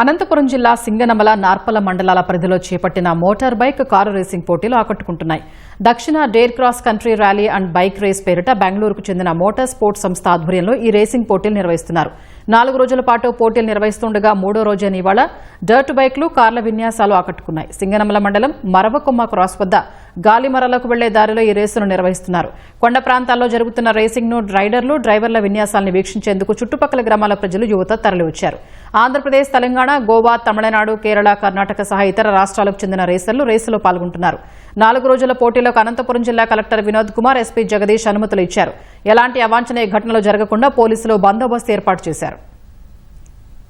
అనంతపురం జిల్లా సింగనమల నార్పల మండలాల పరిధిలో చేపట్టిన మోటార్ బైక్ కారు రేసింగ్ పోటీలు ఆకట్టుకుంటున్నాయి. దక్షిణ dare cross country rally and bike race పేరిట బెంగళూరుకు చెందిన మోటార్ స్పోర్ట్స్ సంస్థ ఆధ్వర్యంలో ఈ రేసింగ్ పోటీలు నిర్వహిస్తున్నారు. నాలుగు రోజుల పాటు పోటీలు నిర్వహిస్తుండగా మూడో రోజైన ఇవాళ డర్ట్ బైక్లు కార్ల విన్యాసాలు ఆకట్టుకున్నాయి. సింగనమల మండలం మరవకొమ్మ క్రాస్ వద్ద గాలిమరలకు వెళ్ళే దారిలో ఈ రేసును నిర్వహిస్తున్నారు. కొండ ప్రాంతాల్లో జరుగుతున్న రేసింగ్ను రైడర్లు డ్రైవర్ల విన్యాసాలను వీక్షించేందుకు చుట్టుపక్కల గ్రామాల ప్రజలు యువత తరలివచ్చారు. ఆంధ్రప్రదేశ్ తెలంగాణ గోవా తమిళనాడు కేరళ కర్ణాటక సహా ఇతర రాష్ట్రాలకు చెందిన రేసర్లు రేసులో పాల్గొంటున్నారు. నాలుగు రోజుల పోటీలకు అనంతపురం జిల్లా కలెక్టర్ వినోద్ కుమార్ ఎస్పీ జగదీష్ అనుమతులు ఇచ్చారు. ఎలాంటి అవాంఛనీయ ఘటనలు జరగకుండా పోలీసులు బందోబస్తు ఏర్పాటు చేశారు.